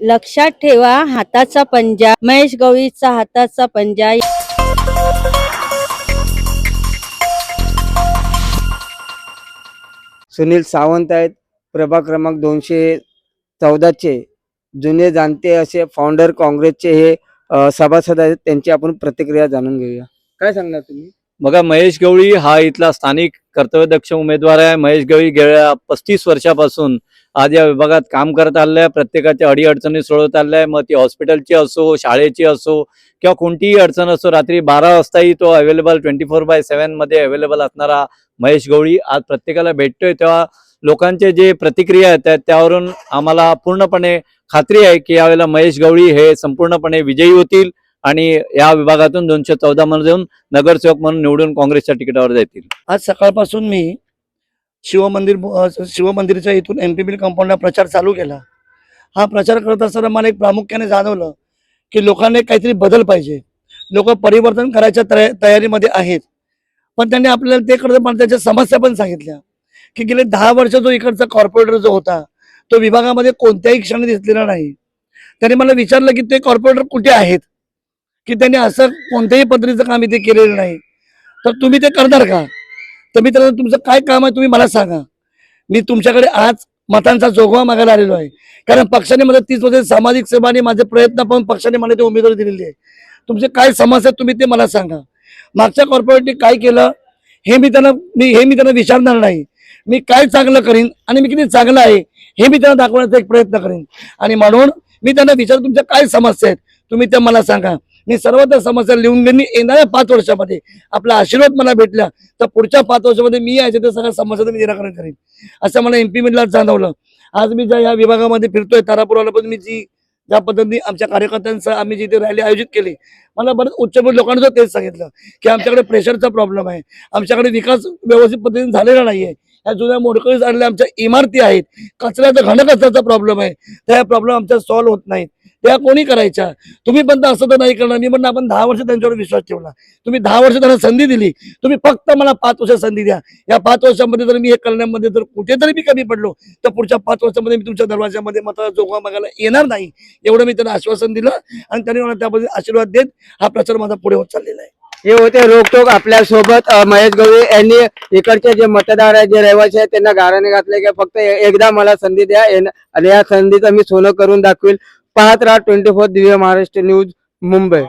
लक्षात ठेवा हाताचा पंजा. महेश गवळीचा हाताचा पंजा. सुनील सावंत आहेत. प्रभाग क्रमांक दोनशे चौदाचे. जुने जाणते असे फाउंडर काँग्रेसचे हे अ, सभासद आहेत. त्यांची आपण प्रतिक्रिया जाणून घेऊया. काय सांगणार तुम्ही? बघा महेश गवळी हा इथला स्थानिक कर्तव्यदक्ष उमेदवार आहे. महेश गवळी गेल्या पस्तीस वर्षापासून आज या विभागात काम करत आलेलं आहे. प्रत्येकाच्या अडीअडचणी सोडवत आलेल्या आहे. मग ती हॉस्पिटलची असो शाळेची असो किंवा कोणतीही अडचण असो रात्री बारा वाजताही तो अवेलेबल ट्वेंटी फोर बाय सेव्हनमध्ये अवेलेबल असणारा महेश गवळी आज प्रत्येकाला भेटतोय. तेव्हा लोकांचे जे प्रतिक्रिया आहेत त्यावरून आम्हाला पूर्णपणे खात्री आहे की यावेळेला महेश गवळी हे संपूर्णपणे विजयी होतील. आणि या विभागातून दोनशे चौदा मधून नगरसेवक म्हणून निवडून काँग्रेसच्या तिकिटावर जातील. आज सकाळपासून मी शिवमंदिर शिवमंदिरच्या इथून एम पी कंपाऊंडला प्रचार चालू केला. हा प्रचार करत असताना मला एक प्रामुख्याने जाणवलं की लोकांनी काहीतरी बदल पाहिजे. लोक परिवर्तन करायच्या तया- तयारीमध्ये आहेत. पण त्यांनी आपल्याला ते करत पण त्याच्या समस्या पण सांगितल्या की गेले दहा वर्ष जो इकडचा कॉर्पोरेटर जो होता तो विभागामध्ये कोणत्याही क्षणी दिसलेला नाही. त्यांनी मला विचारलं की ते कॉर्पोरेटर कुठे आहेत? की त्यांनी असं कोणत्याही पद्धतीचं काम इथे केलेलं नाही. तर तुम्ही ते करणार का? तर मी त्याला तुमचं काय काम आहे तुम्ही मला सांगा. मी तुमच्याकडे आज मतांचा जोगवा मागायला आलेलो आहे. कारण पक्षाने मला तीस वर्ष सामाजिक सेवा आणि माझे प्रयत्न पाहून पक्षाने मला ते उमेदवारी दिलेली आहे. तुमचे काय समस्या आहेत तुम्ही ते मला सांगा. मागच्या कॉर्पोरेटने काय केलं हे मी त्यांना मी हे मी त्यांना विचारणार नाही. मी काय चांगलं करीन आणि मी किती चांगलं आहे हे मी त्यांना दाखवण्याचा एक प्रयत्न करीन. आणि म्हणून मी त्यांना विचार तुमच्या काय समस्या आहेत? तुम्ही त्या मला सांगा. मी सर्व त्या समस्या लिहून घेऊन येणाऱ्या पाच वर्षामध्ये आपला आशीर्वाद मला भेटला तर पुढच्या पाच वर्षामध्ये मी यायचे तर सगळ्या समस्या मी निराकरण करेन. असं मला एमपी मिडला जाणवलं. आज मी ज्या या विभागामध्ये फिरतोय तारापूरला पण मी जी ज्या पद्धतीने आमच्या कार्यकर्त्यांसह आम्ही जिथे रॅली आयोजित केली मला बरंच उच्चभूत लोकांचं तेच सांगितलं की आमच्याकडे प्रेशरचा प्रॉब्लेम आहे. आमच्याकडे विकास व्यवस्थित पद्धतीने झालेला नाहीये. ह्या जुन्या मोडकळी झालेल्या आमच्या इमारती आहेत. कचऱ्याचा घनकचऱ्याचा प्रॉब्लेम आहे. त्या प्रॉब्लेम आमच्या सॉल्व्ह होत नाहीत. त्या कोणी करायच्या? तुम्ही पण तर असं तर नाही करणार. मी म्हणणं आपण दहा वर्ष त्यांच्यावर विश्वास ठेवला. तुम्ही दहा वर्ष त्यांना संधी दिली. तुम्ही फक्त मला पाच वर्ष संधी द्या. या पाच वर्षामध्ये जर मी हे करण्यामध्ये जर कुठेतरी मी कमी पडलो तर पुढच्या पाच वर्षामध्ये मी तुमच्या दरवाजामध्ये मात्र जोगा मागायला येणार नाही. एवढं मी त्यांना आश्वासन दिलं आणि त्यांनी मला त्याबद्दल आशीर्वाद देत हा प्रचार माझा पुढे होत चाललेला आहे. हे होते रोकटोक आपल्यासोबत महेश गवळी यांनी इकडचे जे मतदार आहेत जे रहिवासी आहेत त्यांना गाराने घातले की फक्त एकदा मला संधी द्या आणि या संधीचं मी सोनं करून दाखवेल. पाहत राहा twenty four Divya Maharashtra news Mumbai.